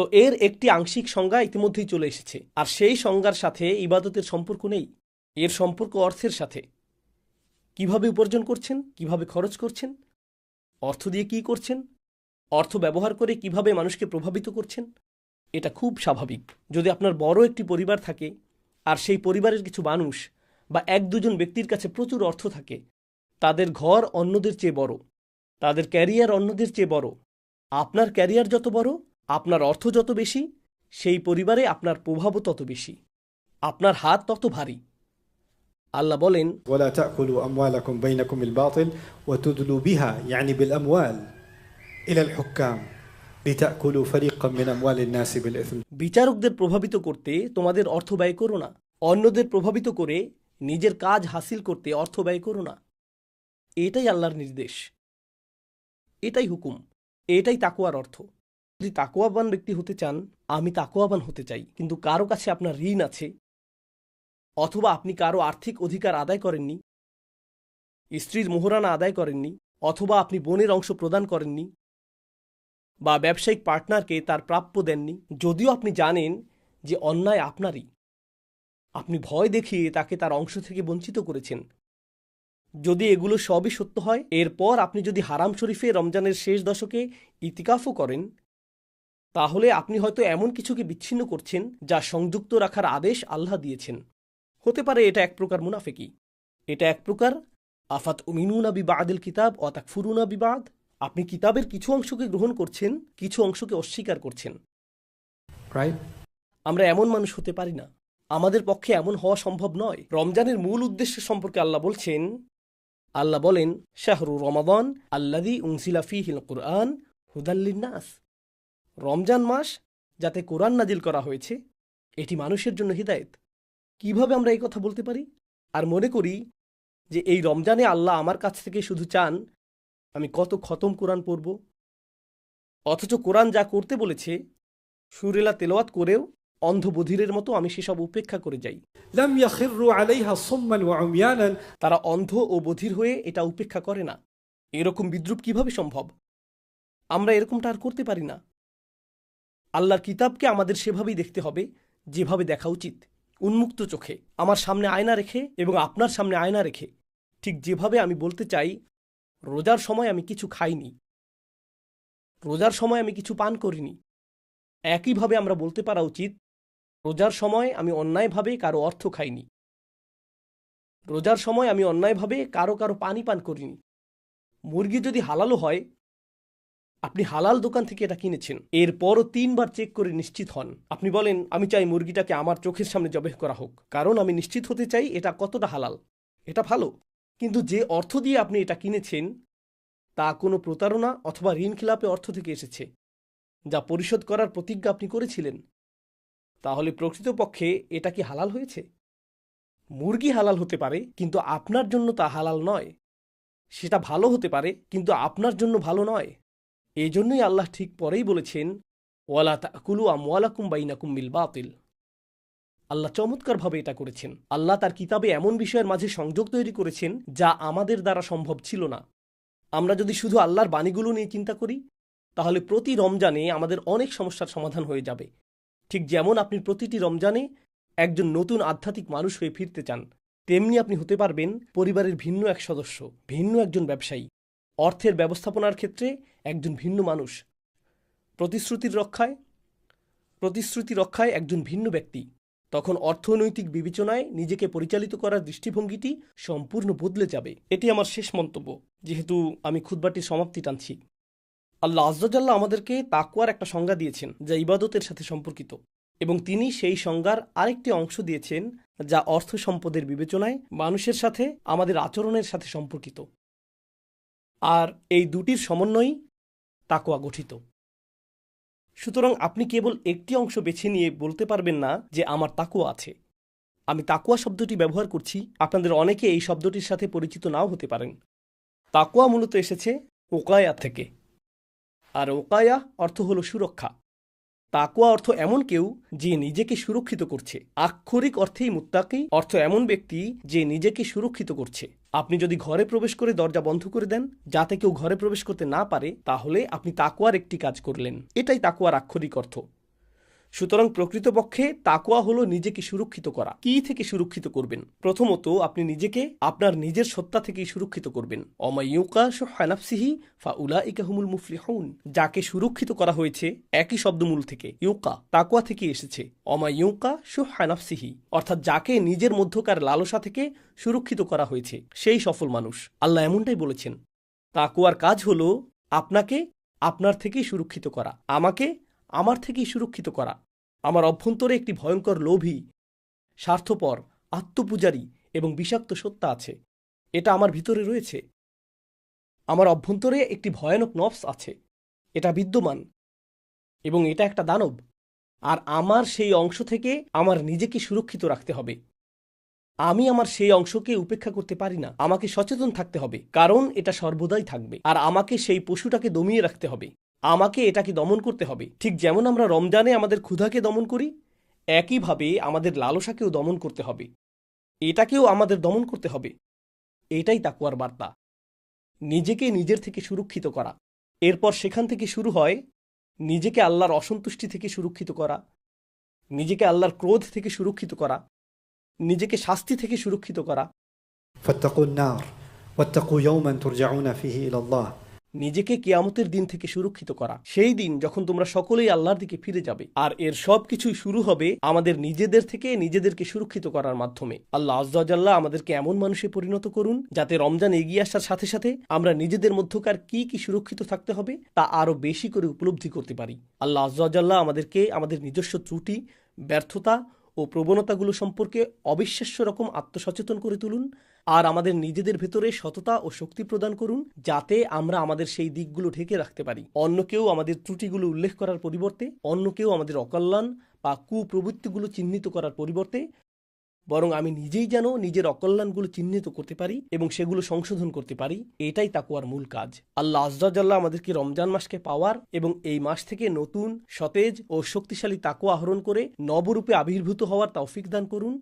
তো এর একটি আংশিক সংজ্ঞা ইতিমধ্যেই চলে এসেছে। আর সেই সংজ্ঞার সাথে ইবাদতের সম্পর্ক নেই, এর সম্পর্ক অর্থের সাথে। কীভাবে উপার্জন করছেন? কীভাবে খরচ করছেন? অর্থ দিয়ে কি করছেন? অর্থ ব্যবহার করে কীভাবে মানুষকে প্রভাবিত করছেন? এটা খুব স্বাভাবিক। যদি আপনার বড় একটি পরিবার থাকে, আর সেই পরিবারের কিছু মানুষ বা এক দুজন ব্যক্তির কাছে প্রচুর অর্থ থাকে, তাদের ঘর অন্যদের চেয়ে বড়, তাদের ক্যারিয়ার অন্যদের চেয়ে বড়, আপনার ক্যারিয়ার যত বড় আপনার অর্থ যত বেশি সেই পরিবারে আপনার প্রভাবও তত বেশি আপনার হাত তত ভারী আল্লাহ বলেন ولا تأكلوا أموالكم بينكم بالباطل وتدلوا بها يعني بالأموال إلى الحكام لتأكلوا فريقا من أموال الناس بالإثم বিচারকদের প্রভাবিত করতে তোমাদের অর্থ ব্যয় করো না অন্যদের প্রভাবিত করে নিজের কাজ হাসিল করতে অর্থ ব্যয় করো না এটাই আল্লাহর নির্দেশ এটাই হুকুম এটাই তাকুয়ার অর্থ যদি তাকুয়াবান ব্যক্তি হতে চান, আমি তাকুয়াবান হতে চাই, কিন্তু কারও কাছে আপনার ঋণ আছে অথবা আপনি কারও আর্থিক অধিকার আদায় করেননি, স্ত্রীর মোহরানা আদায় করেননি, অথবা আপনি বোনের অংশ প্রদান করেননি বা ব্যবসায়িক পার্টনারকে তার প্রাপ্য দেননি, যদিও আপনি জানেন যে অন্যায় আপনারই। আপনি ভয় দেখিয়ে তাকে তার অংশ থেকে বঞ্চিত করেছেন। যদি এগুলো সবই সত্য হয়, এরপর আপনি যদি হারাম শরীফে রমজানের শেষ দশকে ইতিকাফও করেন তাহলে আপনি হয়তো এমন কিছুকে বিচ্ছিন্ন করছেন যা সংযুক্ত রাখার আদেশ আল্লাহ দিয়েছেন। হতে পারে এটা এক প্রকার মুনাফেকি। এটা এক প্রকার আফাত উমিনুনা বিবাদিল কিতাব অতাক ফুরুনা বিবাদ আপনি কিতাবের কিছু অংশকে গ্রহণ করছেন কিছু অংশকে অস্বীকার করছেন। আমরা এমন মানুষ হতে পারি না। আমাদের পক্ষে এমন হওয়া সম্ভব নয়। রমজানের মূল উদ্দেশ্য সম্পর্কে আল্লাহ বলছেন আল্লাহ বলেন শাহরু রমাদান আল্লাদি উনসিলা ফিহিল কুরআন হুদাল্লিন্নাস রমজান মাস যাতে কোরআন নাজিল করা হয়েছে এটি মানুষের জন্য হৃদায়ত। কীভাবে আমরা এই কথা বলতে পারি? আর মনে করি যে এই রমজানে আল্লাহ আমার কাছ থেকে শুধু চান আমি কত খতম কোরআন পড়ব। অথচ কোরআন যা করতে বলেছে সুরেলা তেলোয়াত করেও অন্ধবধিরের মতো আমি সেসব উপেক্ষা করে যাই। তারা অন্ধ ও বধির হয়ে এটা উপেক্ষা করে না। এরকম বিদ্রুপ কীভাবে সম্ভব? আমরা এরকমটা আর করতে পারি না। আল্লাহর কিতাবকে আমাদের সেভাবেই দেখতে হবে, যেভাবে দেখা উচিত। উন্মুক্ত চোখে, আমার সামনে আয়না রেখে এবং আপনার সামনে আয়না রেখে। ঠিক যেভাবে আমি বলতে চাই, রোজার সময় আমি কিছু খাইনি। রোজার সময় আমি কিছু পান করিনি। একইভাবে আমরা বলতে পারা উচিত, রোজার সময় আমি অন্যায়ভাবে কারও অর্থ খাইনি। রোজার সময় আমি অন্যায়ভাবে কারও কারও পানি পান করিনি। মুরগি যদি হালালও হয় আপনি হালাল দোকান থেকে এটা কিনেছেন। এরপরও তিনবার চেক করে নিশ্চিত হন। আপনি বলেন, আমি চাই মুরগিটাকে আমার চোখের সামনে জবেহ করা হোক। কারণ আমি নিশ্চিত হতে চাই এটা কতটা হালাল। এটা ভালো। কিন্তু যে অর্থ দিয়ে আপনি এটা কিনেছেন, তা কোনো প্রতারণা অথবা ঋণ খিলাপে অর্থ থেকে এসেছে, যা পরিশোধ করার প্রতিজ্ঞা আপনি করেছিলেন। তাহলে প্রকৃতপক্ষে এটা কি হালাল হয়েছে? মুরগি হালাল হতে পারে, কিন্তু আপনার জন্য তা হালাল নয়। সেটা ভালো হতে পারে, কিন্তু আপনার জন্য ভালো নয়। এই জন্যই আল্লাহ ঠিক পরেই বলেছেন, ওয়ালা তাকুলু আমওয়ালাকুম বাইনাকুম বিল বাতিল। আল্লাহ চমৎকারভাবে এটা করেছেন। আল্লাহ তার কিতাবে এমন বিষয়ের মাঝে সংযোগ তৈরি করেছেন, যা আমাদের দ্বারা সম্ভব ছিল না। আমরা যদি শুধু আল্লাহর বাণীগুলো নিয়ে চিন্তা করি, তাহলে প্রতি রমজানে আমাদের অনেক সমস্যার সমাধান হয়ে যাবে। ঠিক যেমন আপনি প্রতিটি রমজানে একজন নতুন আধ্যাত্মিক মানুষ হয়ে ফিরতে চান, তেমনি আপনি হতে পারবেন পরিবারের ভিন্ন এক সদস্য, ভিন্ন একজন ব্যবসায়ী। অর্থের ব্যবস্থাপনার ক্ষেত্রে একজন ভিন্ন মানুষ। প্রতিশ্রুতির রক্ষায় প্রতিশ্রুতি রক্ষায় একজন ভিন্ন ব্যক্তি। তখন অর্থনৈতিক বিবেচনায় নিজেকে পরিচালিত করার দৃষ্টিভঙ্গিটি সম্পূর্ণ বদলে যাবে। এটি আমার শেষ মন্তব্য। যেহেতু আমি খুদবাটির সমাপ্তি টানছি। আল্লাহ আজ্জাল্লাহ আমাদেরকে তাকুয়ার একটা সংজ্ঞা দিয়েছেন, যা ইবাদতের সাথে সম্পর্কিত। এবং তিনি সেই সংজ্ঞার আরেকটি অংশ দিয়েছেন, যা অর্থ সম্পদের বিবেচনায় মানুষের সাথে, আমাদের আচরণের সাথে সম্পর্কিত। আর এই দুটির সমন্বয়ই তাকোয়া গঠিত। সুতরাং আপনি কেবল একটি অংশ বেছে নিয়ে বলতে পারবেন না যে আমার তাকুয়া আছে। আমি তাকুয়া শব্দটি ব্যবহার করছি, আপনাদের অনেকে এই শব্দটির সাথে পরিচিত নাও হতে পারেন। তাকুয়া মূলত এসেছে ওকায়া থেকে। আর ওকায়া অর্থ হলো সুরক্ষা। তাকুয়া অর্থ এমন কেউ যে নিজেকে সুরক্ষিত করছে। আক্ষরিক অর্থেই মুত্তাকি, অর্থ এমন ব্যক্তি যে নিজেকে সুরক্ষিত করছে। আপনি যদি ঘরে প্রবেশ করে দরজা বন্ধ করে দেন, যাতে কেউ ঘরে প্রবেশ করতে না পারে, তাহলে আপনি তাকুয়ার একটি কাজ করলেন। এটাই তাকুয়ার আক্ষরিক অর্থ। সুতরাং প্রকৃতপক্ষে তাকোয়া হলো নিজেকে সুরক্ষিত করা। কি থেকে সুরক্ষিত করবেন? প্রথমত আপনি নিজেকে আপনার নিজের সত্তা থেকেই সুরক্ষিত করবেন। হানাফসিহি ফা উলা ইকাহুমুল মুফলিহুন। যাকে সুরক্ষিত করা হয়েছে একই শব্দমূল থেকে, ইউকা তাকোয়া থেকে এসেছে। অমাইয়ুকা হানাফসিহি, অর্থাৎ যাকে নিজের মধ্যকার লালসা থেকে সুরক্ষিত করা হয়েছে, সেই সফল মানুষ। আল্লাহ এমনটাই বলেছেন তাকুয়ার কাজ হলো আপনাকে আপনার থেকেই সুরক্ষিত করা, আমাকে আমার থেকেই সুরক্ষিত করা। আমার অভ্যন্তরে একটি ভয়ঙ্কর লোভী, স্বার্থপর, আত্মপূজারী এবং বিষাক্ত সত্তা আছে। এটা আমার ভিতরে রয়েছে। আমার অভ্যন্তরে একটি ভয়ানক নফস আছে। এটা বিদ্যমান এবং এটা একটা দানব। আর আমার সেই অংশ থেকে আমার নিজেকে সুরক্ষিত রাখতে হবে। আমি আমার সেই অংশকে উপেক্ষা করতে পারি না। আমাকে সচেতন থাকতে হবে। কারণ এটা সর্বদাই থাকবে। আর আমাকে সেই পশুটাকে দমিয়ে রাখতে হবে। আমাকে এটাকে দমন করতে হবে। ঠিক যেমন আমরা রমজানে আমাদের ক্ষুধাকে দমন করি, একইভাবে আমাদের লালসাকেও দমন করতে হবে। এটাকেও আমাদের দমন করতে হবে। এটাই তাকুয়ার বার্তা। নিজেকে নিজের থেকে সুরক্ষিত করা। এরপর সেখান থেকে শুরু হয় নিজেকে আল্লাহর অসন্তুষ্টি থেকে সুরক্ষিত করা, নিজেকে আল্লাহর ক্রোধ থেকে সুরক্ষিত করা, নিজেকে শাস্তি থেকে সুরক্ষিত করা। ফত্তাকুন্নার ওয়াত্তাকু ইয়াউমান তুরজাউনা ফিহি ইলাল্লাহ। নিজেকে কিয়ামতের দিন থেকে সুরক্ষিত করা। সেই দিন যখন তোমরা সকলেই আল্লাহর দিকে ফিরে যাবে, আর এর সব কিছুই শুরু হবে আমাদের নিজেদের থেকে নিজেদেরকে সুরক্ষিত করার মাধ্যমে। আল্লাহ আজ্লাহ আমাদেরকে এমন মানুষে পরিণত করুন, যাতে রমজান এগিয়ে আসার সাথে সাথে আমরা নিজেদের মধ্যকার কি কি সুরক্ষিত থাকতে হবে তা আরও বেশি করে উপলব্ধি করতে পারি। আল্লাহ আজ্লাহ আমাদেরকে আমাদের নিজস্ব ত্রুটি, ব্যর্থতা ও প্রবণতাগুলো সম্পর্কে অবিশ্বাস্য রকম আত্মসচেতন করে তুলুন আর আমাদের নিজেদের ভেতরে সততা ও শক্তি প্রদান করুন যাতে আমরা আমাদের সেই দিকগুলো ঢেকে রাখতে পারি। অন্য কেউ আমাদের ত্রুটিগুলো উল্লেখ করার পরিবর্তে, অন্য কেউ আমাদের অকল্যাণ বা কুপ্রবৃত্তিগুলো চিহ্নিত করার পরিবর্তে বরং আমি নিজেই যেন নিজের অকল্যাণগুলো চিহ্নিত করতে পারি এবং সেগুলো সংশোধন করতে পারি, এটাই তাকুয়ার মূল কাজ। আল্লাহ আজরাজাল্লাহ আমাদেরকে রমজান মাসকে পাওয়ার এবং এই মাস থেকে নতুন, সতেজ ও শক্তিশালী তাকুয়া আহরণ করে নবরূপে আবির্ভূত হওয়ার তৌফিক দান করুন।